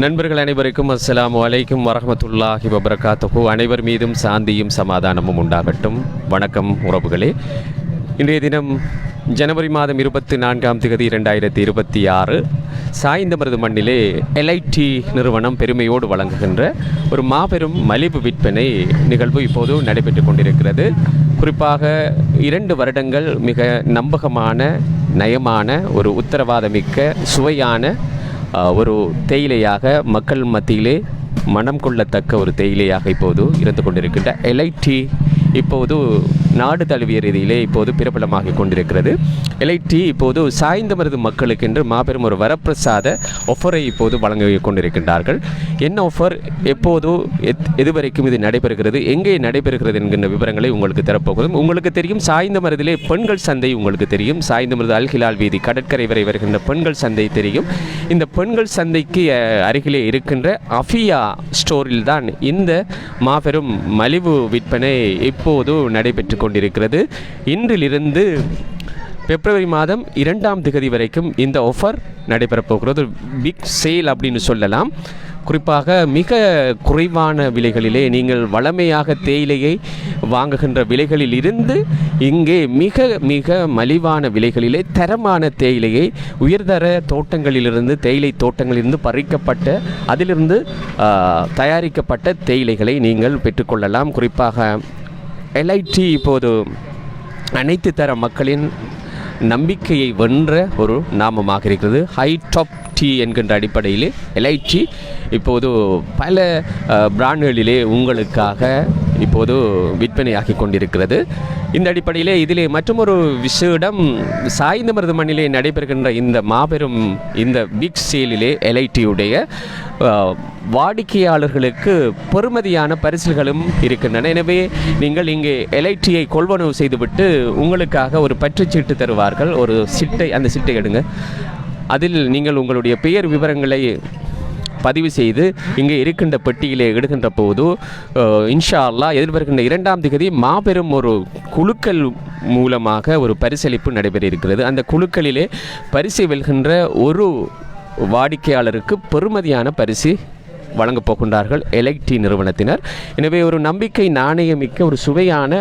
நண்பர்கள் அனைவருக்கும் அஸ்ஸலாமு அலைக்கும் வரமத்துல்லாஹி வபரகாத்துகு அனைவர் மீதும் சாந்தியும் சமாதானமும் உண்டாகட்டும். வணக்கம் உறவுகளே. இன்றைய தினம் ஜனவரி மாதம் இருபத்தி நான்காம் தேதி இரண்டாயிரத்தி இருபத்தி ஆறு. சாய்ந்தமரது மண்ணிலே எல்ஐடி நிறுவனம் பெருமையோடு வழங்குகின்ற ஒரு மாபெரும் மலிவு விற்பனை நிகழ்வு இப்போது நடைபெற்று கொண்டிருக்கிறது. குறிப்பாக இரண்டு வருடங்கள் மிக நம்பகமான நயமான ஒரு உத்தரவாதமிக்க சுவையான ஒரு தேயிலையாக மக்கள் மத்தியிலே மனம் கொள்ளத்தக்க ஒரு தேயிலையாக இப்போது இருந்து கொண்டிருக்கின்ற எலைட்டி இப்போது நாடு தழுவிய ரீதியிலே இப்போது பிரபலமாக கொண்டிருக்கிறது. எல்ஐடி இப்போது சாய்ந்தமருது மக்களுக்கென்று மாபெரும் ஒரு வரப்பிரசாத ஒஃபரை இப்போது வழங்க கொண்டிருக்கின்றார்கள். என்ன ஒஃபர் எப்போது எத் எதுவரைக்கும் இது நடைபெறுகிறது? எங்கே நடைபெறுகிறது என்கின்ற விவரங்களை உங்களுக்கு தரப்போகிறோம். உங்களுக்கு தெரியும் சாய்ந்தமருதிலே பெண்கள் சந்தை உங்களுக்கு தெரியும். சாய்ந்தமருது அல்ஹிலால் வீதி கடற்கரை வரை வருகின்ற பெண்கள் சந்தை தெரியும். இந்த பெண்கள் சந்தைக்கு அருகிலே இருக்கின்ற அஃபியா ஸ்டோரில் தான் இந்த மாபெரும் மலிவு விற்பனை தற்போது நடைபெற்று கொண்டிருக்கிறது இன்றிலிருந்து பிப்ரவரி மாதம் இரண்டாம் திகதி வரைக்கும் இந்த ஆஃபர் நடைபெறப் போகிறது பிக் சேல் அப்படின்னு சொல்லலாம். குறிப்பாக மிக குறைவான விலைகளிலே நீங்கள் வளமையாக தேயிலையை வாங்குகின்ற விலைகளில் இருந்து இங்கே மிக மிக மலிவான விலைகளிலே தரமான தேயிலையை உயர்தர தோட்டங்களிலிருந்து தேயிலை தோட்டங்களிலிருந்து பறிக்கப்பட்ட அதிலிருந்து தயாரிக்கப்பட்ட தேயிலைகளை நீங்கள் பெற்றுக்கொள்ளலாம். குறிப்பாக எல்ஐடி இப்போது அனைத்து தர மக்களின் நம்பிக்கையை வென்ற ஒரு நாமமாக இருக்கிறது. ஹை டாப் டி என்கின்ற அடிப்படையில் எல்ஐடி இப்போது பல பிராண்டுகளிலே உங்களுக்காக இப்போது விற்பனையாகி கொண்டிருக்கிறது. இந்த அடிப்படையிலே இதிலே மற்றொரு விஷயம் சாய்ந்தமருது மண்ணிலே நடைபெறுகின்ற இந்த மாபெரும் இந்த பிக் சேலிலே எல்ஐடியுடைய வாடிக்கையாளர்களுக்கு பெறுமதியான பரிசுகளும் இருக்கின்றன. எனவே நீங்கள் இங்கே எல்ஐடியை கொள்வனவு செய்துவிட்டு உங்களுக்காக ஒரு பற்றுச்சீட்டு தருவார்கள். ஒரு சிட்டை அந்த சிட்டை எடுங்க. அதில் நீங்கள் உங்களுடைய பெயர் விவரங்களை பதிவு செய்து இங்கே இருக்கின்ற பெட்டியிலே எடுக்கின்ற போது இன்ஷா அல்லா எதிர்வருகின்ற இரண்டாம் திகதி மாபெரும் ஒரு குழுக்கள் மூலமாக ஒரு பரிசளிப்பு நடைபெற இருக்கிறது அந்த குழுக்களிலே பரிசு வெல்கின்ற ஒரு வாடிக்கையாளருக்கு பெறுமதியான பரிசு வழங்கப் போகின்றார்கள் எலக்டி நிறுவனத்தினர். எனவே ஒரு நம்பிக்கை நாணயமிக்க ஒரு சுவையான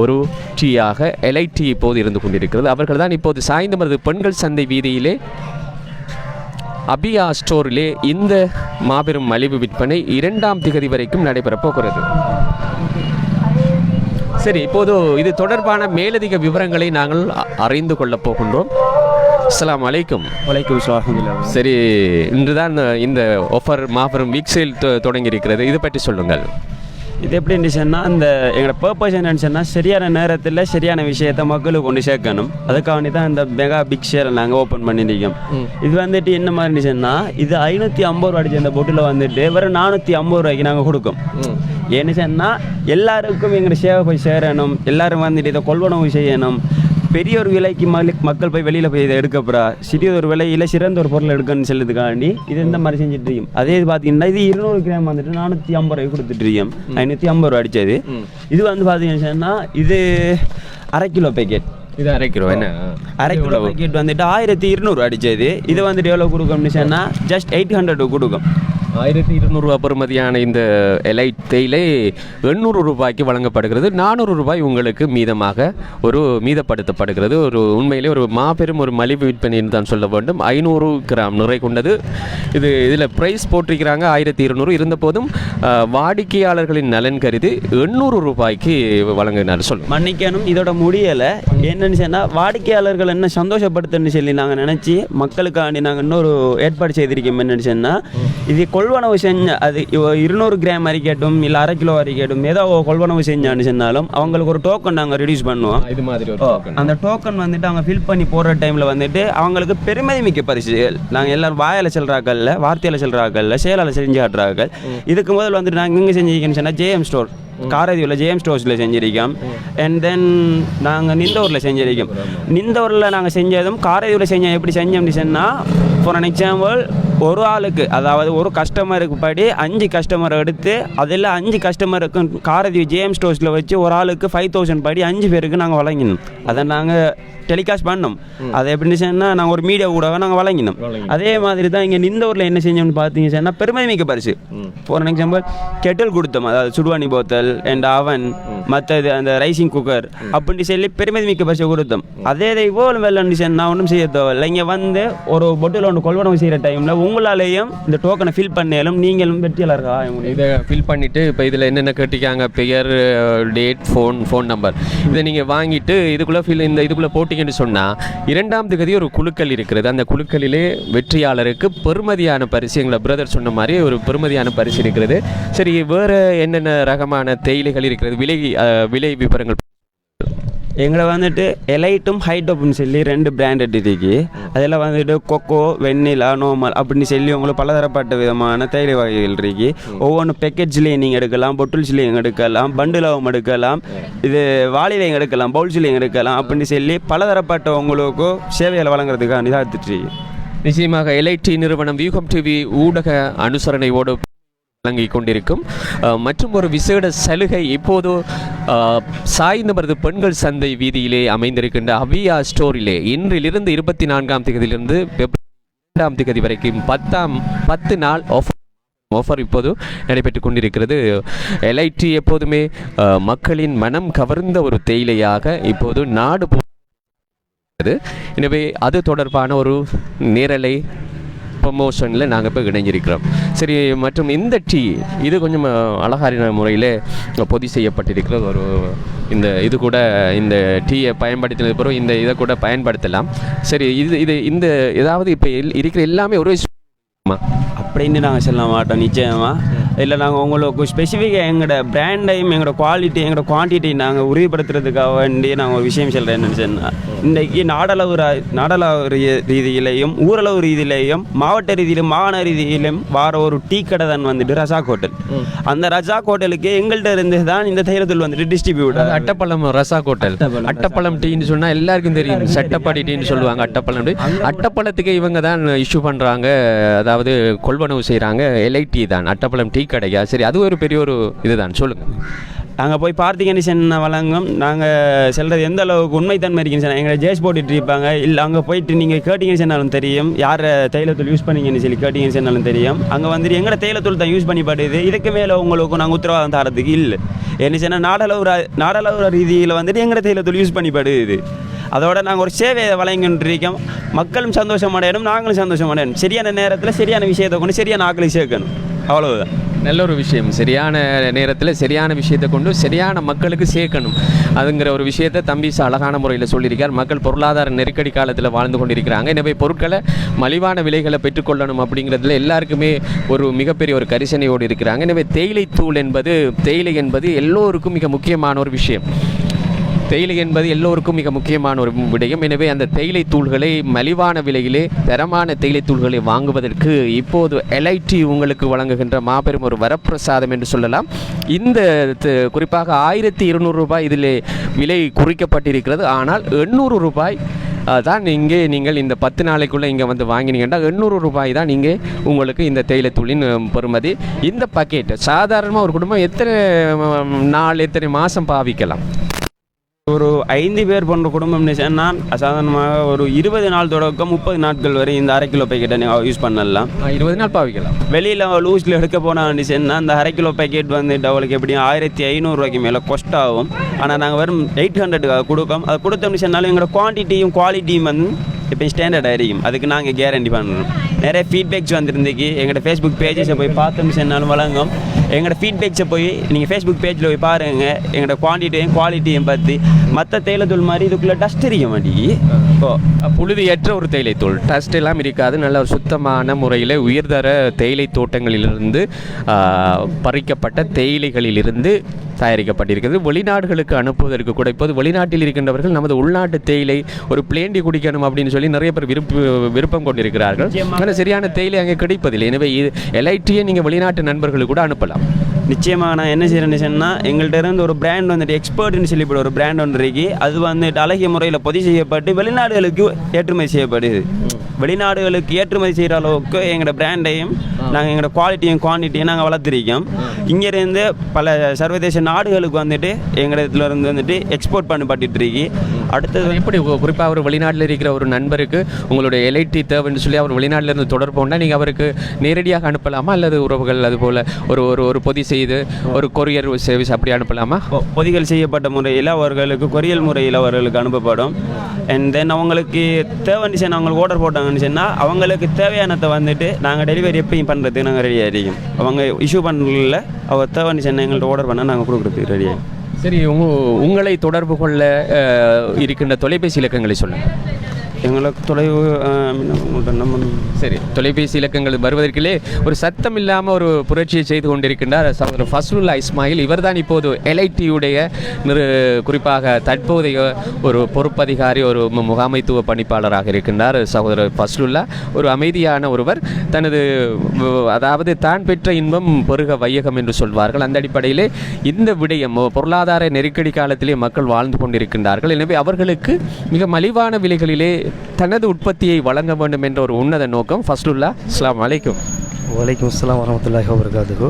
ஒரு டீயாக எலைடி இப்போது இருந்து கொண்டிருக்கிறது. அவர்கள் தான் இப்போது சாய்ந்தமரது பெண்கள் சந்தை வீதியிலே அபியா ஸ்டோரிலே இந்த மாபெரும் மலிவு விற்பனை இரண்டாம் திகதி வரைக்கும் நடைபெறப் போகிறது. சரி இப்போது இது தொடர்பான மேலதிக விவரங்களை நாங்கள் அறிந்து கொள்ளப் போகின்றோம். அஸ்ஸலாமு அலைக்கும். வலைக்கும் சுவாகமில்லை சரி இன்றுதான் இந்த ஆஃபர் மாபெரும் வீக் சேல் தொடங்கி இருக்கிறது இதை பற்றி சொல்லுங்கள். இது எப்படி இருந்துச்சுன்னா இந்த எங்களோட பர்பஸ் என்னன்னு சரியான நேரத்தில் சரியான விஷயத்தை மக்களுக்கு கொண்டு சேர்க்கணும். அதுக்காக வேண்டி தான் இந்த மெகா பிக் ஷேரை நாங்கள் ஓப்பன் பண்ணியிருக்கோம் இது வந்துட்டு என்ன மாதிரி இருந்துச்சுன்னா இது ஐநூற்றி ஐம்பது ரூபா அடிச்ச இந்த பொட்டில் வந்துட்டு வெறும் நானூற்றி ஐம்பது ரூபாய்க்கு நாங்கள் கொடுக்கோம். ஏன்னு சொன்னால் எல்லாருக்கும் எங்களோட சேவை போய் சேரணும். எல்லாரும் வந்துட்டு இதை கொள்வனவு செய்யணும். பெரிய ஒரு விலைக்கு மக்கள் போய் வெளியில் போய் இதை எடுக்க போகிறா சிறிய ஒரு விலையில் சிறந்த ஒரு பொருளை எடுக்கணும்னு சொல்லுறதுக்காண்டி இது இந்த மாதிரி செஞ்சுட்டு இருக்கோம் அதே இது பார்த்தீங்கன்னா இது இருநூறு கிராம் வந்துட்டு நானூற்றி ஐம்பது ரூபாய்க்கு கொடுத்துட்டு இருக்கோம் ஐநூற்றி ஐம்பது ரூபா அடிச்சது. இது வந்து பார்த்தீங்கன்னு இது அரை கிலோ பேக்கெட் இது அரைக்கிறோம் என்ன? அரை கிலோ பேக்கெட் வந்துட்டு ஆயிரத்தி இருநூறு அடிச்சது. இது வந்துட்டு எவ்வளோ கொடுக்கும்னு சொன்னால் ஜஸ்ட் எயிட் ஹண்ட்ரட் கொடுக்கும். ஆயிரத்தி இருநூறுவா பெறுமதியான இந்த எலைட் தேயிலை எண்ணூறு ரூபாய்க்கு வழங்கப்படுகிறது. நானூறு ரூபாய் உங்களுக்கு மீதமாக ஒரு மீதப்படுத்தப்படுகிறது. ஒரு உண்மையிலே ஒரு மாபெரும் ஒரு மலிவு விற்பனைன்னு தான் சொல்ல வேண்டும். ஐநூறு கிராம் நிறை கொண்டது. இது இதில் ப்ரைஸ் போட்டிருக்கிறாங்க ஆயிரத்தி இருநூறு. இருந்தபோதும் வாடிக்கையாளர்களின் நலன் கருதி எண்ணூறு ரூபாய்க்கு வழங்கினார். சொல்லுங்கள் மன்னிக்கணும் இதோட முடியலை. என்னன்னு சொன்னால் வாடிக்கையாளர்கள் என்ன சந்தோஷப்படுத்துன்னு சொல்லி நாங்கள் நினச்சி மக்களுக்காண்டி நாங்கள் இன்னொரு ஏற்பாடு செய்திருக்கோம். என்னன்னு சொன்னால் இது கொள்வனவு செஞ்ச அது இருநூறு கிராம் அரிக்கட்டும் இல்லை அரை கிலோ அரிக்கட்டும் ஏதோ கொள்வனவு செஞ்சான்னு சொன்னாலும் அவங்களுக்கு ஒரு டோக்கன் நாங்கள் ரெடியூஸ் பண்ணுவோம். இது மாதிரி அந்த டோக்கன் வந்துட்டு அவங்க ஃபில் பண்ணி போடுற டைமில் வந்துட்டு அவங்களுக்கு பெருமதி மிக்க பரிசுகள். நாங்கள் எல்லாரும் வாயால் செல்றாக்கல்ல வார்த்தையில் செல்றாக்கல்ல செயலால் செஞ்சு காட்டுறாக்கள் இதுக்கு முதல் வந்துட்டு நாங்கள் எங்கே செஞ்சிருக்கேன்னு சொன்னால் ஜேஎம் ஸ்டோர் காரதியில் ஜேஎம் ஸ்டோர்ஸில் செஞ்சிருக்கோம். அண்ட் தென் நாங்கள் நிந்தூரில் செஞ்சிருக்கோம். நிந்தூரில் நாங்கள் செஞ்சதும் காரதியில் செஞ்ச எப்படி செஞ்சோம்னு சொன்னால் ஃபார் அன் எக்ஸாம்பிள் ஒரு ஆளுக்கு அதாவது ஒரு கஸ்டமருக்கு படி அஞ்சு கஸ்டமர் எடுத்து அதில் அஞ்சு கஸ்டமருக்கு காரதி ஜேஎம் ஸ்டோர்ஸில் வச்சு ஒரு ஆளுக்கு ஃபைவ் தௌசண்ட் படி அஞ்சு பேருக்கு நாங்கள் வழங்கினோம். அதை நாங்கள் டெலிகாஸ்ட் பண்ணோம். அதை எப்படி சொன்னால் நாங்கள் ஒரு மீடியா கூட நாங்கள் வழங்கினோம். அதே மாதிரி தான் இங்கே இந்த ஊரில் என்ன செஞ்சோம்னு பார்த்தீங்க சொன்னால் பெருமை மிக்க பரிசு. ஃபார் எக்ஸாம்பிள் கெட்டில் கொடுத்தோம். அதாவது சுடுவாணி போத்தல் அண்ட் அவன் மற்றது அந்த ரைசிங் குக்கர் அப்படின்னு சொல்லி பெருமதி மிக்க பரிசு கொடுத்தோம். அதே இதை இவ்வளோ வெள்ளம் நான் ஒன்றும் செய்ய தேவையில்லை. இங்கே வந்து ஒரு பொட்டில் ஒன்று கொள்வனவு செய்கிற டைமில் உங்களாலேயும் இந்த டோக்கனை ஃபில் பண்ணாலும் நீங்களும் வெற்றியாளர்களா இதை ஃபில் பண்ணிவிட்டு இப்போ இதில் என்னென்ன கேட்டிருக்காங்க? பெயர் டேட் ஃபோன் ஃபோன் நம்பர் இதை நீங்கள் வாங்கிட்டு இதுக்குள்ளே ஃபில் இந்த இதுக்குள்ளே போட்டிங்கன்னு சொன்னால் இரண்டாம் தேதி ஒரு குழுக்கள் இருக்கிறது. அந்த குழுக்களிலே வெற்றியாளருக்கு பெருமதியான பரிசு எங்களை பிரதர் சொன்ன மாதிரி ஒரு பெருமதியான பரிசு இருக்கிறது. சரி வேறு என்னென்ன ரகமான தேயிலைகள் இருக்கிறது விலை விலை விவரங்கள். எங்களை வந்துட்டு எலைட்டும் ஹைட்டப்னு சொல்லி ரெண்டு பிராண்டட் இருக்கு. அதில் வந்துட்டு கொக்கோ வெண்ணிலா நோமல் அப்படின்னு சொல்லி உங்களுக்கு பலதரப்பட்ட விதமான தேயிலை வகைகள் இருக்கு. ஒவ்வொன்று பேக்கெட்ஸ்லேயும் நீங்கள் எடுக்கலாம் பொட்டில்ஸ்லேயும் எடுக்கலாம் பண்டிலாவும் எடுக்கலாம் இது வாளிலையும் எடுக்கலாம் பவுல்ஸ்லேயும் எடுக்கலாம் அப்படின்னு சொல்லி பலதரப்பட்ட உங்களுக்கு சேவைகளை வழங்குறதுக்காக இருக்கு. நிச்சயமாக எல்ஐடி நிறுவனம் வியூகம் டிவி ஊடக அனுசரணையோடு வழங்கிக் கொண்டிருக்கும் மற்றும் ஒரு விசேட சலுகை இப்போது அஹ், சாய்ந்தமரது பெண்கள் சந்தை வீதியிலே அமைந்திருக்கின்ற அவியா ஸ்டோரிலே. இன்றிலிருந்து இருபத்தி நான்காம் தேதியிலிருந்து இரண்டாம் தேதி வரைக்கும் பத்தாம் பத்து நாள் ஆஃபர் ஆஃபர் இப்போது நடைபெற்று கொண்டிருக்கிறது. எல்ஐடி எப்போதுமே மக்களின் மனம் கவர்ந்த ஒரு தேயிலையாக இப்போது நாடு எனவே அது தொடர்பான ஒரு நேரலை ப்ரமோஷனில் நாங்கள் இப்போ இணைஞ்சிருக்கிறோம். சரி மற்றும் இந்த டீ இது கொஞ்சம் அஹ், அழகான முறையில் பொதி செய்யப்பட்டிருக்கிற ஒரு இந்த இது கூட இந்த டீயை பயன்படுத்தினது பிறகு இந்த இதை கூட பயன்படுத்தலாம். சரி இது இது இந்த ஏதாவது இப்போ இருக்கிற எல்லாமே ஒரு அப்படின்னு நாங்கள் சொல்ல மாட்டோம் நிச்சயமாக இல்லை நாங்கள் உங்களுக்கு ஸ்பெசிஃபிக்காக எங்களோட பிராண்டையும் எங்களோட குவாலிட்டி எங்களோட குவான்டிட்டி நாங்கள் உறுதிப்படுத்துறதுக்காக வேண்டி நான் ஒரு விஷயம் சொல்கிறேன் என்னன்னு சொன்னால் இன்றைக்கி நாடளவு நாடளவு ரீதியிலையும் ஊரளவு ரீதியிலையும் மாவட்ட ரீதியிலும் மாகாண ரீதியிலும் வார ஒரு டீ கடை தான் வந்துட்டு ரசாக் ஹோட்டல். அந்த ரசாக் ஹோட்டலுக்கு எங்கள்கிட்ட இருந்து தான் இந்த தைலத்தூள் வந்துட்டு டிஸ்ட்ரிபியூட் அட்டப்பழம் ரசா கோட்டல் அட்டப்பழம் டீன்னு சொன்னால் எல்லாருக்கும் தெரியும். சட்டப்பாடி டீன்னு சொல்லுவாங்க அட்டப்பழம் டீ. அட்டப்பழத்துக்கு இவங்க தான் இஷ்யூ பண்ணுறாங்க அதாவது கொள்வனவு செய்கிறாங்க எல்ஐடி தான். அட்டப்பழம் டீ கடையா? சரி அது ஒரு பெரிய ஒரு இதுதான். சொல்லுங்கள் நாங்கள் போய் பார்த்தீங்கன்னு சொன்ன வழங்கும். நாங்கள் செல்கிறது எந்த அளவுக்கு உண்மைத்தன்மை இருக்குன்னு சொன்னால் எங்களை ஜேஸ் போட்டுட்டு இருப்பாங்க. இல்லை அங்கே போயிட்டு நீங்கள் கேட்டிங்கன்னு சொன்னாலும் தெரியும். யார் தைலத்தூள் யூஸ் பண்ணீங்கன்னு சொல்லி கேட்டிங்கன்னு சொன்னாலும் தெரியும். அங்கே வந்துட்டு எங்களோட தைலத்தூள் தான் யூஸ் பண்ணி படுது இதுக்கு மேலே உங்களுக்கு நாங்கள் உத்தரவாதம் தரதுக்கு இல்லை. என்ன சொன்னால் நாடளவு நாடளவு ரீதியில் வந்துட்டு எங்களோட தைலத்தூள் யூஸ் பண்ணி படுது அதோட நாங்கள் ஒரு சேவையை வழங்கின்றிருக்கோம் மக்களும் சந்தோஷம் அடையணும் நாங்களும் சந்தோஷம் அடையணும். சரியான நேரத்தில் சரியான விஷயத்தை கொண்டு சரியான ஆக்களை சேர்க்கணும். அவ்வளவுதான். நல்ல ஒரு விஷயம். சரியான நேரத்தில் சரியான விஷயத்தை கொண்டு சரியான மக்களுக்கு சேர்க்கணும். அதுங்கிற ஒரு விஷயத்தை தம்பி அழகான முறையில் சொல்லியிருக்கார். மக்கள் பொருளாதார நெருக்கடி காலத்தில் வாழ்ந்து கொண்டிருக்கிறாங்க. எனவே பொருட்களை மலிவான விலைகளை பெற்றுக்கொள்ளணும் அப்படிங்கிறதுல எல்லாருக்குமே ஒரு மிகப்பெரிய ஒரு கரிசனையோடு இருக்கிறாங்க. எனவே தேயிலை தூள் என்பது தேயிலை என்பது எல்லோருக்கும் மிக முக்கியமான ஒரு விஷயம். தேயிலை என்பது எல்லோருக்கும் மிக முக்கியமான ஒரு விடயம். எனவே அந்த தேயிலை தூள்களை மலிவான விலையிலே தரமான தேயிலை தூள்களை வாங்குவதற்கு இப்போது எல்ஐடி உங்களுக்கு வழங்குகின்ற மாபெரும் ஒரு வரப்பிரசாதம் என்று சொல்லலாம். இந்த குறிப்பாக ஆயிரத்தி இருநூறு ரூபாய் இதில் விலை குறிக்கப்பட்டிருக்கிறது. ஆனால் எண்ணூறு ரூபாய் தான் இங்கே நீங்கள் இந்த பத்து நாளைக்குள்ளே இங்கே வந்து வாங்கினீங்கன்னா எண்ணூறு ரூபாய் தான் இங்கே உங்களுக்கு இந்த தேயிலைத்தூளின் பெறுமதி. இந்த பக்கெட் சாதாரணமாக ஒரு குடும்பம் எத்தனை நாள் எத்தனை மாதம் பாவிக்கலாம்? ஒரு ஐந்து பேர் போன்ற குடும்பம் சொன்னால் சாதாரணமாக ஒரு இருபது நாள் தொடக்கம் முப்பது நாட்கள் வரை இந்த அரை கிலோ பேக்கெட்டை நீங்கள் யூஸ் பண்ணலாம். இருபது நாள் பாவிக்கலாம். வெளியில் லூஸில் எடுக்க போனான்னு சொன்னால் அந்த அரை கிலோ பேக்கெட் வந்து அவளுக்கு எப்படியும் ஆயிரத்தி ஐநூறுரூவாய்க்கு மேலே கொஸ்ட் ஆகும். ஆனால் நாங்கள் வெறும் எயிட் ஹண்ட்ரடுக்காக கொடுக்கோம். அது கொடுத்தோம்னு சொன்னாலும் எங்களோட குவான்டிட்டியும் குவாலிட்டியும் வந்து இப்போ ஸ்டாண்டர்ட் ஆയിരിக்கும் அதுக்கு நாங்கள் கேரண்டி பண்ணுறோம் நிறைய ஃபீட்பேக்ஸ் வந்துருந்துக்கு எங்களோட ஃபேஸ்புக் பேஜஸை போய் பார்த்தோம்னு சொன்னாலும் வழங்கும். எங்களோட ஃபீட்பேக்ஸை போய் நீங்கள் ஃபேஸ்புக் பேஜில் போய் பாருங்கள் எங்களோட குவான்டிட்டியும் குவாலிட்டியும் பற்றி மற்ற தேயிலத்தூள் மாதிரி இதுக்குள்ளே டஸ்ட் இருக்க மாட்டேங்கி ஓ புழுதியற்ற ஒரு தேயிலை தூள். டஸ்ட் எல்லாம் இருக்காது. நல்ல ஒரு சுத்தமான முறையில் உயர்தர தேயிலை தோட்டங்களிலிருந்து பறிக்கப்பட்ட தேயிலைகளிலிருந்து தயாரிக்கப்பட்டிருக்கிறது. வெளிநாடுகளுக்கு அனுப்புவதற்கு கூட இப்போது வெளிநாட்டில் இருக்கின்றவர்கள் நமது உள்நாட்டு தேயிலை ஒரு பிளேண்டி குடிக்கணும் அப்படின்னு சொல்லி நிறைய பேர் விருப்ப விருப்பம் கொண்டிருக்கிறார்கள். ஆனால் சரியான தேயிலை அங்கே கிடைப்பதில்லை. எனவே இது எல்ஐடியை நீங்கள் வெளிநாட்டு நண்பர்களுக்கு கூட அனுப்பலாம். நிச்சயமாக நான் என்ன செய்கிறேன்னு சொன்னால் எங்கள்கிட்ட இருந்து ஒரு பிராண்ட் வந்துட்டு எக்ஸ்பர்ட்னு சொல்லிப்பட ஒரு பிராண்ட் ஒன்று இருக்கு அது வந்துட்டு அழகிய முறையில் பதிவு செய்யப்பட்டு வெளிநாடுகளுக்கு ஏற்றுமதி செய்யப்படுது. வெளிநாடுகளுக்கு ஏற்றுமதி செய்கிற அளவுக்கு எங்களோட பிராண்டையும் நாங்கள் எங்களோட குவாலிட்டியும் குவான்டிட்டியும் நாங்கள் வளர்த்துருக்கோம். இங்கேருந்து பல சர்வதேச நாடுகளுக்கு வந்துட்டு எங்களோட இருந்து வந்துட்டு எக்ஸ்போர்ட் பண்ணப்பட்டு இருக்கு. அடுத்தது எப்படி குறிப்பாக ஒரு வெளிநாட்டில் இருக்கிற ஒரு நண்பருக்கு உங்களுடைய எல்ஐடி தேவைன்னு சொல்லி அவர் வெளிநாட்டில் இருந்து தொடர்பு கொண்டா நீங்கள் அவருக்கு நேரடியாக அனுப்பலாமா? அல்லது உறவுகள் அது போல் ஒரு ஒரு ஒரு பொதி செய்து ஒரு கொரியர் சர்வீஸ் அப்படி அனுப்பலாமா? பொதிகள் செய்யப்பட்ட முறையில் அவர்களுக்கு கொரியல் முறையில் அவர்களுக்கு அனுப்பப்படும். அண்ட் தென் அவங்களுக்கு தேவைன்னு சொன்னால் அவங்களுக்கு ஆர்டர் போட்டாங்கன்னு சொன்னால் அவங்களுக்கு தேவையானதை வந்துட்டு நாங்கள் டெலிவரி எப்பயும் பண்ணுறதுக்கு நாங்கள் ரெடியாக இருக்கோம். அவங்க இஷ்யூ பண்ணல அவர் தேவைன்னு எங்கள்கிட்ட ஆர்டர் பண்ணால் நாங்கள் கொடுக்குறதுக்கு ரெடியாக சரி உங்களை தொடர்பு கொள்ள இருக்கின்ற தொலைபேசி இலக்கங்களை சொல்லுங்கள் எங்களுக்கு தொலைவு நம்ம சரி தொலைபேசி இலக்கங்கள் வருவதற்கிலே ஒரு சத்தம் இல்லாமல் ஒரு புரட்சியை செய்து கொண்டிருக்கின்றார் சகோதரர் ஃபஸ்லுல்லா இஸ்மாயில். இவர்தான் இப்போது எல்ஐடியுடைய நிறு குறிப்பாக தற்போதைய ஒரு பொறுப்பதிகாரி ஒரு முகாமைத்துவ பணிப்பாளராக இருக்கின்றார் சகோதரர் ஃபஸ்லுல்லா. ஒரு அமைதியான ஒருவர். தனது அதாவது தான் பெற்ற இன்பம் பெருக வையகம் என்று சொல்வார்கள். அந்த அடிப்படையிலே இந்த விடயம் பொருளாதார நெருக்கடி காலத்திலே மக்கள் வாழ்ந்து கொண்டிருக்கின்றார்கள். எனவே அவர்களுக்கு மிக மலிவான விலைகளிலே தனது உற்பத்தியை வழங்க வேண்டும் என்ற ஒரு உன்னத நோக்கம் ஃபஸ்லுல்லா அஸ்லாம் அலைக்கும். வலைக்கும் அஸ்லாம் வரமத்துல்லாஹ் வபரகாத்துகு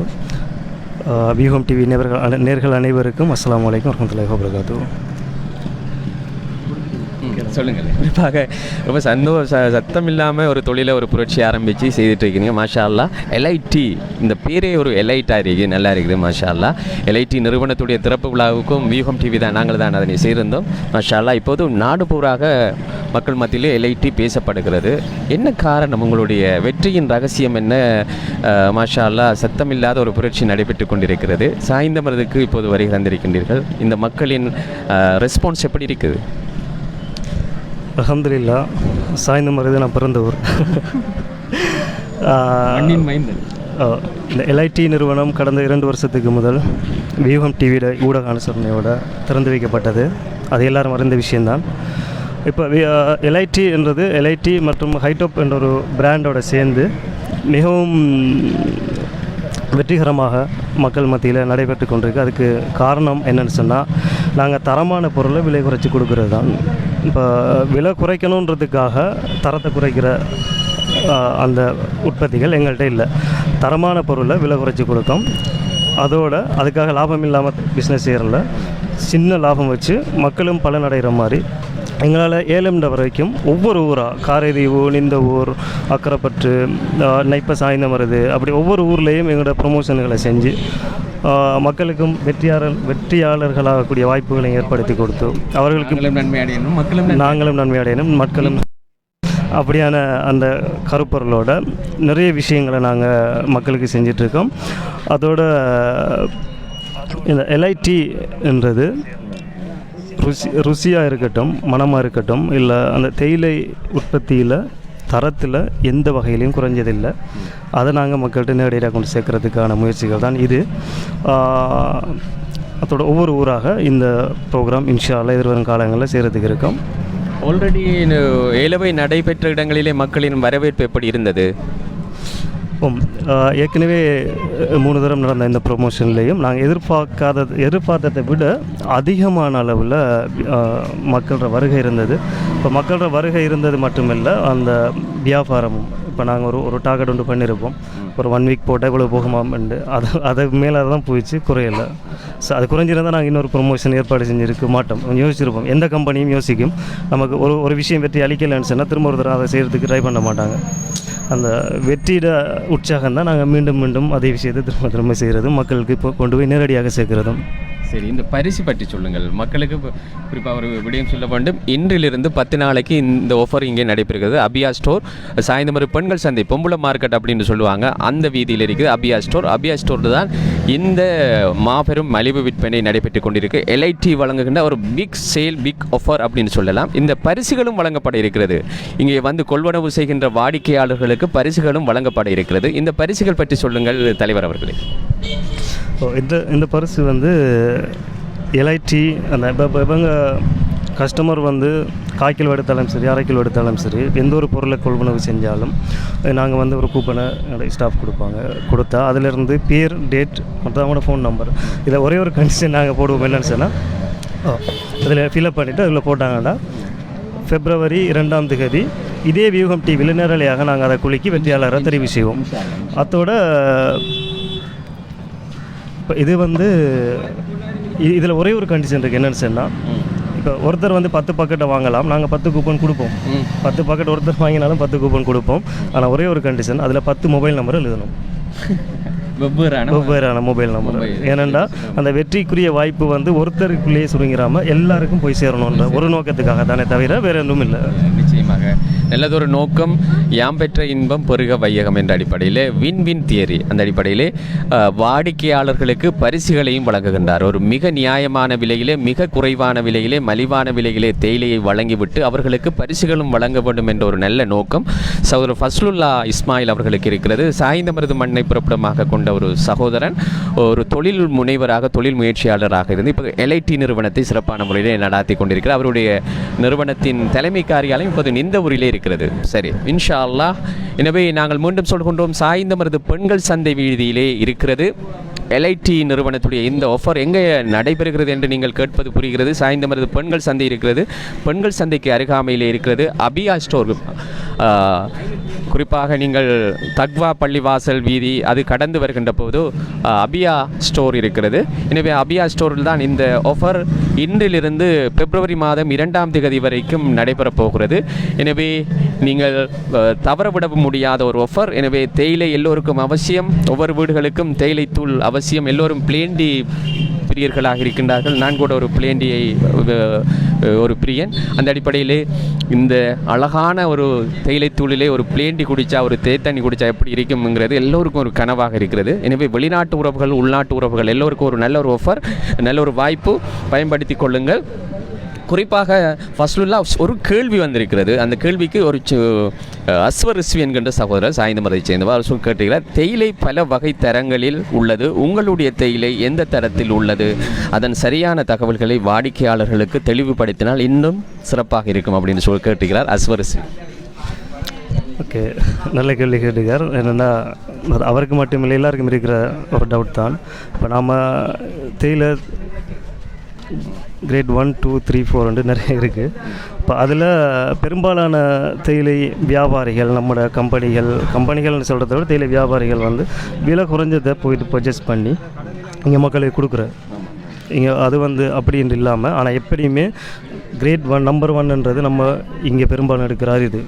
வியூகம் டிவி நேர்கள் நேர்கள் அனைவருக்கும் அஸ்லாம் அலைக்கும் வரமத்துல்லாஹ் வபரகாத்துகு சொல்லுங்கள் குறிப்பாக ரொம்ப சந்தோஷ சத்தம் இல்லாமல் ஒரு தொழிலை ஒரு புரட்சி ஆரம்பித்து செய்துட்டு இருக்கீங்க மாஷா அல்லா எல்ஐடி இந்த பேரே ஒரு எலைட்டாக இருக்குது நல்லா இருக்குது மாஷா அல்லா எல்ஐடி நிறுவனத்துடைய திறப்பு விழாவுக்கும் வியூகம் டிவி தான். நாங்கள் தான் அதனை செய்திருந்தோம். மாஷா அல்லா இப்போது நாடு பூராக மக்கள் மத்தியிலே எல்ஐடி பேசப்படுகிறது. என்ன காரணம் உங்களுடைய வெற்றியின் ரகசியம் என்ன? மாஷால்லா மாஷா அல்லா சத்தம் இல்லாத ஒரு புரட்சி நடைபெற்று கொண்டிருக்கிறது. சாய்ந்தமரதுக்கு இப்போது வருகை தந்திருக்கின்றீர்கள். இந்த மக்களின் ரெஸ்பான்ஸ் எப்படி இருக்குது? அல்ஹம்துலில்லா சாய்ந்த மருது நான் பிறந்த ஊர் இந்த எல்ஐடி நிறுவனம் கடந்த இரண்டு வருஷத்துக்கு முதல் வியூகம் டிவியோட ஊடக அனுசரணையோட திறந்து வைக்கப்பட்டது. அது எல்லாரும் அறிந்த விஷயம்தான். இப்போ எல்ஐடி என்றது எல்ஐடி மற்றும் ஹைடோப் என்ற ஒரு பிராண்டோட சேர்ந்து மிகவும் வெற்றிகரமாக மக்கள் மத்தியில் நடைபெற்று கொண்டிருக்கு. அதுக்கு காரணம் என்னன்னு சொன்னால் நாங்கள் தரமான பொருளை விலை குறைச்சி கொடுக்கறது தான் இப்போ விலை குறைக்கணுன்றதுக்காக தரத்தை குறைக்கிற அந்த உற்பத்திகள் எங்கள்கிட்ட இல்லை. தரமான பொருளை விலை குறைச்சி கொடுத்தோம். அதோட அதுக்காக லாபம் இல்லாமல் பிஸ்னஸ் செய்கிறல சின்ன லாபம் வச்சு மக்களும் பலனடைகிற மாதிரி எங்களால் ஏலம்ன்ற வரைக்கும் ஒவ்வொரு ஊராக காரைதீவு இந்த ஊர் அக்கரைப்பற்று நைப்ப சாய்ந்த மருது அப்படி ஒவ்வொரு ஊர்லேயும் எங்களோட ப்ரொமோஷன்களை செஞ்சு மக்களுக்கும் வெற்றியாளர் வெற்றியாளர்களாகக்கூடிய வாய்ப்புகளை ஏற்படுத்தி கொடுத்து அவர்களுக்கு நன்மை அடையணும் மக்களும் நாங்களும் நன்மை அடையணும் மக்களும் அப்படியான அந்த கருப்பொருளோட நிறைய விஷயங்களை நாங்கள் மக்களுக்கு செஞ்சிட்ருக்கோம். அதோட இந்த எல்ஐடி என்றது ருசி ருசியாக இருக்கட்டும் மனமாக இருக்கட்டும் இல்லை அந்த தேயிலை உற்பத்தியில் தரத்தில் எந்த வகையிலையும் குறைஞ்சதில்லை. அதை நாங்கள் மக்கள்கிட்ட நேரடியாக கொண்டு சேர்க்கறதுக்கான முயற்சிகள் தான் இது. அதோட ஒவ்வொரு ஊராக இந்த ப்ரோக்ராம் இன்ஷா எதிர்வரும் காலங்களில் செய்கிறதுக்கு இருக்கும். ஆல்ரெடி ஏலவை நடைபெற்ற இடங்களிலே மக்களின் வரவேற்பு எப்படி இருந்தது? ஏற்கனவே மூணு தரம் நடந்த இந்த ப்ரொமோஷன்லேயும் நாங்கள் எதிர்பார்க்காத எதிர்பார்த்ததை விட அதிகமான அளவில் மக்களோட வருகை இருந்தது. இப்போ மக்களோட வருகை இருந்தது மட்டுமில்லை அந்த வியாபாரமும். இப்போ நாங்கள் ஒரு ஒரு டார்கெட் ஒன்று பண்ணியிருப்போம் ஒரு ஒன் வீக் போட்டால் இவ்வளோ போகுமாம்ண்டு அது அதை மேலே தான் போயிடுச்சு குறையலை. ஸோ அது குறைஞ்சிருந்தால் நாங்கள் இன்னொரு ப்ரொமோஷன் ஏற்பாடு செஞ்சுருக்க மாட்டோம். யோசிச்சிருப்போம். எந்த கம்பெனியும் யோசிக்கும். நமக்கு ஒரு ஒரு விஷயம் பற்றி அழிக்கலைன்னு சொன்னால் திரும்ப ஒரு தடவை அதை செய்கிறதுக்கு ட்ரை பண்ண மாட்டாங்க. அந்த வெற்றியிட உற்சாகம் தான் நாங்கள் மீண்டும் மீண்டும் அதே விஷயத்தை திரும்ப திரும்ப செய்கிறதும் மக்களுக்கு இப்போ கொண்டு போய் நேரடியாக சேர்க்கிறதும். சரி இந்த பரிசு பற்றி சொல்லுங்கள். மக்களுக்கு குறிப்பாக ஒரு விடயம் சொல்ல வேண்டும். இன்றிலிருந்து பத்து நாளைக்கு இந்த ஆஃபர் இங்கே நடைபெறுகிறது. அபியா ஸ்டோர் சாயந்தரம் பெண்கள் சந்தை பொம்பளை மார்க்கெட் அப்படின்னு சொல்லுவாங்க. அந்த வீதியில் இருக்குது அபியா ஸ்டோர் அபியா ஸ்டோர் தான் இந்த மாபெரும் மலிவு விற்பனை நடைபெற்று கொண்டிருக்கு. எல்ஐடி வழங்குகின்ற ஒரு பிக் சேல் பிக் ஆஃபர் அப்படின்னு சொல்லலாம். இந்த பரிசுகளும் வழங்கப்பட இருக்கிறது. இங்கே வந்து கொள்வனவு செய்கின்ற வாடிக்கையாளர்களுக்கு பரிசுகளும் வழங்கப்பட இருக்கிறது. இந்த பரிசுகள் பற்றி சொல்லுங்கள் தலைவர் அவர்களே. இந்த இந்த பரிசு வந்து எல்ஐடி அந்த இப்போ இப்போ இவங்க கஸ்டமர் வந்து கால் கிலோ எடுத்தாலும் சரி அரை கிலோ எடுத்தாலும் சரி எந்த ஒரு பொருளை கொள்வனவு செஞ்சாலும் நாங்கள் வந்து ஒரு கூப்பனை ஸ்டாஃப் கொடுப்பாங்க. கொடுத்தா அதிலிருந்து பேர் டேட் மற்றும் அவங்களோட ஃபோன் நம்பர் இதை ஒரே ஒரு கண்டிஷன் நாங்கள் போடுவோம். என்னன்னு சொன்னால் அதில் ஃபில்அப் பண்ணிவிட்டு அதில் போட்டாங்கன்னா ஃபெப்ரவரி இரண்டாம் தேதி இதே வியூகம் டிவியில் நேரலையாக நாங்கள் அதை குலுக்கி வெற்றியாளரை தெரிவு செய்வோம். அத்தோட இப்போ இது வந்து இதில் ஒரே ஒரு கண்டிஷன் இருக்குது என்னென்னு சொன்னால் இப்போ ஒருத்தர் வந்து பத்து பாக்கெட்டை வாங்கலாம். நாங்கள் பத்து கூப்பன் கொடுப்போம். பத்து பாக்கெட் ஒருத்தர் வாங்கினாலும் பத்து கூப்பன் கொடுப்போம். ஆனால் ஒரே ஒரு கண்டிஷன் அதில் பத்து மொபைல் நம்பர் எழுதணும். வெவ்வேறான வெவ்வேறான மொபைல் நம்பர் ஏனெண்டா அந்த வெற்றிக்குரிய வாய்ப்பு வந்து ஒருத்தருக்குள்ளேயே சுருங்கிராம எல்லாருக்கும் போய் சேரணுன்ற ஒரு நோக்கத்துக்காக தானே தவிர வேற ஒன்றும் இல்லை. நல்லதொரு நோக்கம் யாம் பெற்ற இன்பம் பெருக வையகம் என்ற அடிப்படையில் வின் வின் தியரி அந்த அடிப்படையிலே வாடிக்கையாளர்களுக்கு பரிசுகளையும் வழங்குகின்றார். ஒரு மிக நியாயமான விலையிலே மிக குறைவான விலையிலே மலிவான விலையிலே தேயிலையை வழங்கிவிட்டு அவர்களுக்கு பரிசுகளும் வழங்க வேண்டும் என்ற ஒரு நல்ல நோக்கம் சகோதரர் ஃபஸ்லுல்லா இஸ்மாயில் அவர்களுக்கு இருக்கிறது. சாய்ந்தமருது மண்ணை புறப்படமாக கொண்ட ஒரு சகோதரன் ஒரு தொழில் முனைவராக தொழில் முயற்சியாளராக இருந்து இப்போ எல்ஐடி நிறுவனத்தை சிறப்பான முறையிலே நடாத்தி கொண்டிருக்கிறார். அவருடைய நிறுவனத்தின் தலைமை காரியாலயம் இப்போது நிந்தவூரிலே இருக்கிறது. இருக்கிறது. சரி இன்ஷா அல்லாஹ் எனவே நாங்கள் மீண்டும் சொல்கின்றோம் சாய்ந்தமரது பெண்கள் சந்தை வீதியிலே இருக்கிறது. எல்ஐடி நிறுவனத்துடைய இந்த ஆஃபர் எங்கே நடைபெறுகிறது என்று நீங்கள் கேட்பது புரிகிறது. சாய்ந்தமரது பெண்கள் சந்தை இருக்கிறது. பெண்கள் சந்தைக்கு அருகாமையிலே இருக்கிறது. அபியா ஸ்டோர் குறிப்பாக நீங்கள் தக்வா பள்ளிவாசல் வீதி அது கடந்து வருகின்ற போது அபியா ஸ்டோர் இருக்கிறது. எனவே அபியா ஸ்டோரில் தான் இந்த ஆஃபர் இன்றிலிருந்து பிப்ரவரி மாதம் இரண்டாம் தேதி வரைக்கும் நடைபெறப் போகிறது. எனவே நீங்கள் தவறவிட முடியாத ஒரு ஆஃபர் எனவே தேயிலை எல்லோருக்கும் அவசியம் ஒவ்வொரு வீடுகளுக்கும் தேயிலை தூள் அவசியம். எல்லோரும் பிளேண்டி பிரியர்களாக இருக்கின்றார்கள். நான் கூட ஒரு பிளேண்டியை ஒரு பிரியன். அந்த அடிப்படையிலே இந்த அழகான ஒரு தேயிலைத்தூளிலே ஒரு பிளேண்டி குடித்தா ஒரு தேத்தண்ணி குடித்தா எப்படி இருக்கும்ங்கிறது எல்லோருக்கும் ஒரு கனவாக இருக்கிறது. எனவே வெளிநாட்டு உறவுகள் உள்நாட்டு உறவுகள் எல்லோருக்கும் ஒரு நல்ல ஒரு ஆஃபர் நல்ல ஒரு வாய்ப்பு. பயன்படுத்தி கொள்ளுங்கள். குறிப்பாக ஃபஸ்லுல்லா ஒரு கேள்வி வந்திருக்கிறது. அந்த கேள்விக்கு ஒரு சு- அஸ்வர் ரிஸ்வி என்கின்ற சகோதரர் சாய்ந்தமரை சேர்ந்தவர் அவர் கேட்டுகிறார் தேயிலை பல வகை தரங்களில் உள்ளது. உங்களுடைய தேயிலை எந்த தரத்தில் உள்ளது? அதன் சரியான தகவல்களை வாடிக்கையாளர்களுக்கு தெளிவுபடுத்தினால் இன்னும் சிறப்பாக இருக்கும் அப்படின்னு சொல்லி கேட்டுகிறார் அஸ்வர் ரிஸ்வி. ஓகே நல்ல கேள்வி கேட்டுக்கார் என்னென்னா அவருக்கு மட்டும் இல்லை எல்லாருக்கும் இருக்கிற ஒரு டவுட் தான். இப்போ நாம் தேயிலை grade one two three four வந்து நிறைய இருக்குது இப்போ அதில் பெரும்பாலான தேயிலை வியாபாரிகள் நம்மளோட கம்பெனிகள் கம்பெனிகள்னு சொல்கிறத விட தேயிலை வியாபாரிகள் வந்து விலை குறைஞ்சதை போயிட்டு பர்ச்சேஸ் பண்ணி இங்கே மக்களுக்கு கொடுக்குற இங்கே அது வந்து அப்படின்னு இல்லாமல் ஆனால் எப்படியுமே கிரேட் ஒன் நம்பர் ஒன்ன்றது நம்ம இங்கே பெரும்பாலும் எடுக்கிற இது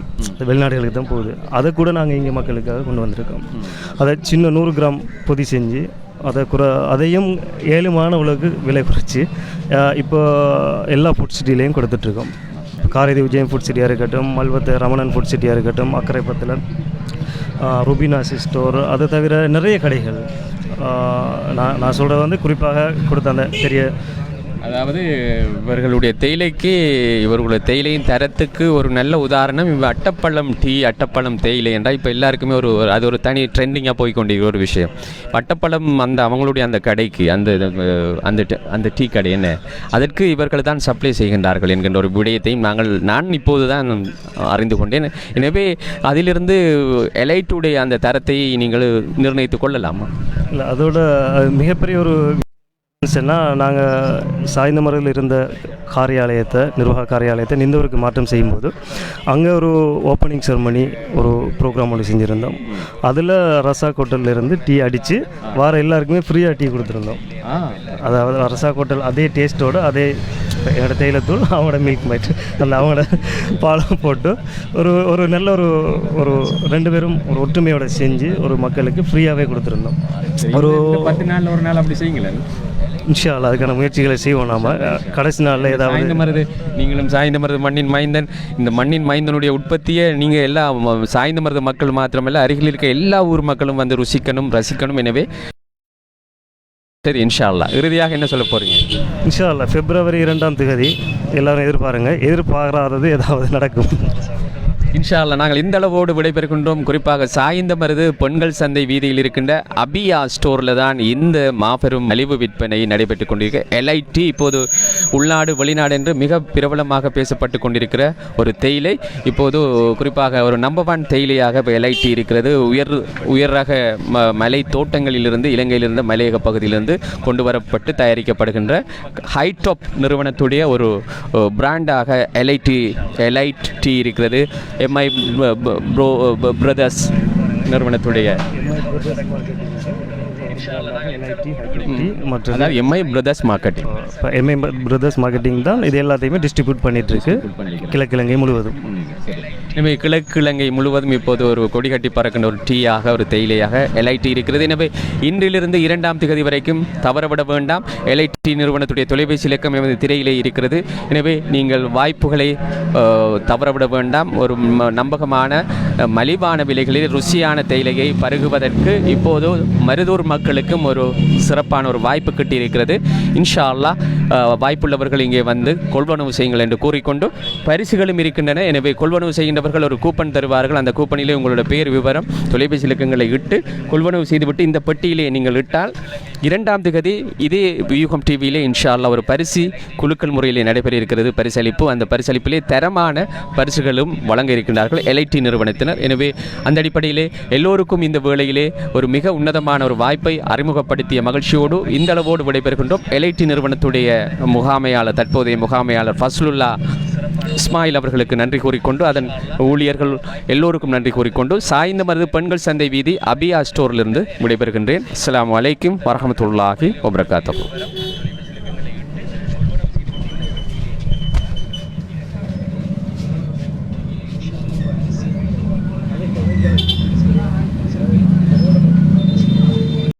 வெளிநாடுகளுக்கு தான் போகுது. அதை கூட நாங்கள் இங்கே மக்களுக்காக கொண்டு வந்திருக்கோம். அதை சின்ன நூறு கிராம் பொதி செஞ்சு அதை குறை அதையும் ஏழுமான உலகு விலை குறைச்சி இப்போ எல்லா ஃபுட் சிட்டிலையும் கொடுத்துட்ருக்கோம். காரைதி விஜயம் ஃபுட் சிட்டியாக இருக்கட்டும் மல்வத்தை ரமணன் ஃபுட் சிட்டியாக இருக்கட்டும் அக்கரைப்பத்தில் ருபினாசி ஸ்டோர் அதை தவிர நிறைய கடைகள். நான் நான் சொல்கிறது வந்து குறிப்பாக கொடுத்த அந்த பெரிய அதாவது இவர்களுடைய தேயிலைக்கு இவர்களுடைய தேயிலையின் தரத்துக்கு ஒரு நல்ல உதாரணம் இவ அட்டப்பழம் டீ அட்டப்பழம் தேயிலை என்றால் இப்போ எல்லாருக்குமே ஒரு ஒரு- அது ஒரு தனி ட்ரெண்டிங்காக போய் கொண்டிருக்கிற ஒரு விஷயம். அட்டப்பழம் அந்த அவங்களுடைய அந்த கடைக்கு அந்த அந்த ட- அந்த டீ கடை என்ன? அதற்கு இவர்கள் தான் சப்ளை செய்கின்றார்கள் என்கின்ற ஒரு விடயத்தையும் நாங்கள் நான் இப்போது தான் அறிந்து கொண்டேன். எனவே அதிலிருந்து எலைட்டுடைய அந்த தரத்தை நீங்கள் நிர்ணயித்துக் கொள்ளலாமா? இல்லை அதோட மிகப்பெரிய ஒரு சொன்னால் நாங்கள் சாய்ந்த முறையில் இருந்த காரியாலயத்தை நிர்வாக காரியாலயத்தை நிந்தவருக்கு மாற்றம் செய்யும்போது அங்கே ஒரு ஓப்பனிங் செரமனி ஒரு ப்ரோக்ராம் ஒன்று செஞ்சுருந்தோம். அதில் ரசா ஹோட்டல்ல இருந்து டீ அடித்து வார எல்லாருக்குமே ஃப்ரீயாக டீ கொடுத்துருந்தோம். அதாவது ரசா ஹோட்டல் அதே டேஸ்ட்டோட அதே என்னோடய தேயிலத்தூள் அவங்களோட மில்க் மைட் அந்த அவங்களோட பாலம் போட்டு ஒரு ஒரு நல்ல ஒரு ஒரு ரெண்டு பேரும் ஒரு ஒற்றுமையோட செஞ்சு ஒரு மக்களுக்கு ஃப்ரீயாகவே கொடுத்துருந்தோம். ஒரு பத்து நாள் ஒரு நாள் அப்படி செய்யுங்களேன். இன்ஷா அல்லாஹ் அதுக்கான முயற்சிகளை செய்வோம் நாம. கடைசி நாளில் ஏதாவது சாய்ந்த மருது நீங்களும் சாய்ந்த மருது மண்ணின் மைந்தன். இந்த மண்ணின் மைந்தனுடைய உற்பத்தியை நீங்கள் எல்லா சாய்ந்த மருது மக்கள் மாத்திரமல்ல அருகில் இருக்க எல்லா ஊர் மக்களும் வந்து ருசிக்கணும் ரசிக்கணும். எனவே சரி இன்ஷா அல்லாஹ் இறுதியாக என்ன சொல்ல போறீங்க? இன்ஷா அல்லாஹ் பிப்ரவரி இரண்டாம் தேதி எல்லாரும் எதிர்பாருங்க. எதிர்பாராதது ஏதாவது நடக்கும். இன்ஷா அல்லாஹ் நாங்கள் இந்த அளவோடு விடைபெறுகின்றோம். குறிப்பாக சாய்ந்த மருது பெண்கள் சந்தை வீதியில் இருக்கின்ற அபியா ஸ்டோரில் தான் இந்த மாபெரும் மலிவு விற்பனை நடைபெற்றுக் கொண்டிருக்க. எல்ஐடி இப்போது உள்நாடு வெளிநாடு என்று மிக பிரபலமாக பேசப்பட்டு கொண்டிருக்கிற ஒரு தேயிலை. இப்போது குறிப்பாக ஒரு நம்பர் ஒன் தேயிலையாக இப்போ எல்ஐடி இருக்கிறது. உயர் உயர் ரக ம மலை தோட்டங்களிலிருந்து இலங்கையிலிருந்து மலையக பகுதியிலிருந்து கொண்டு வரப்பட்டு தயாரிக்கப்படுகின்ற ஹைடாப் நிறுவனத்துடைய ஒரு பிராண்டாக எல்ஐடி எலைட் டீ இருக்கிறது. எம்ஐ ப்ரோ பிரதர்ஸ் நிறுவனத்துடைய மற்றும் அதாவது MI brothers marketing MA brothers marketing தான் இது எல்லாத்தையுமே டிஸ்ட்ரிபியூட் பண்ணிட்டு இருக்கு கிழக்கிழங்கை முழுவதும். எனவே கிழக்கிழங்கை முழுவதும் இப்போது ஒரு கொடி கட்டி பறக்கின்ற ஒரு டீயாக ஒரு தேயிலையாக எல்ஐடி இருக்கிறது. எனவே இன்றிலிருந்து இரண்டாம் திகதி வரைக்கும் தவறவிட வேண்டாம். எல்ஐடி நிறுவனத்துடைய தொலைபேசி இலக்கம் எமது திரையிலே இருக்கிறது. எனவே நீங்கள் வாய்ப்புகளை தவறவிட வேண்டாம். ஒரு நம்பகமான மலிவான விலைகளில் ருசியான தேயிலையை பருகுவதற்கு இப்போது மருதூர் மக்களுக்கும் ஒரு சிறப்பான ஒரு வாய்ப்பு கிட்டியிருக்கிறது. இன்ஷா அல்லா வாய்ப்புள்ளவர்கள் இங்கே வந்து கொள்வனவு செய்யுங்கள் என்று கூறிக்கொண்டு பரிசுகளும் இருக்கின்றன. எனவே கொள்வனவு செய்கின்றவர்கள் ஒரு கூப்பன் தருவார்கள். அந்த கூப்பனிலே உங்களோட பெயர் விவரம் தொலைபேசி இலக்கங்களை இட்டு கொள்வனவு செய்துவிட்டு இந்த பெட்டியிலே நீங்கள் இட்டால் இரண்டாம் திகதி இதே வியூகம் டிவியிலே இன்ஷா அல்லாஹ் ஒரு பரிசு குலுக்கல் முறையிலே நடைபெற இருக்கிறது பரிசளிப்பு அந்த பரிசளிப்பிலே தரமான பரிசுகளும் வழங்க இருக்கின்றார்கள். எல்ஐடி நிறுவனத்தினர். எனவே அந்த அடிப்படையிலே எல்லோருக்கும் இந்த வேளையிலே ஒரு மிக உன்னதமான ஒரு வாய்ப்பை அறிமுகப்படுத்திய மகிழ்ச்சியோடு இந்த அளவோடு விடைபெறுகின்றோம். எல்ஐடி நிறுவனத்துடைய முகாமையாளர் தற்போதைய முகாமையாளர் ஃபஸ்லுல்லா இஸ்மாயில் அவர்களுக்கு நன்றி கூறிக்கொண்டு அதன் ஊழியர்கள் எல்லோருக்கும் நன்றி கூறிக்கொண்டு சாய்ந்த மருது பெண்கள் சந்தை வீதி அபியா ஸ்டோரிலிருந்து விடைபெறுகின்றேன். அஸ்லாம் வலைக்கும் வரமத்துல்லாஹி வபரகாத்தஹு.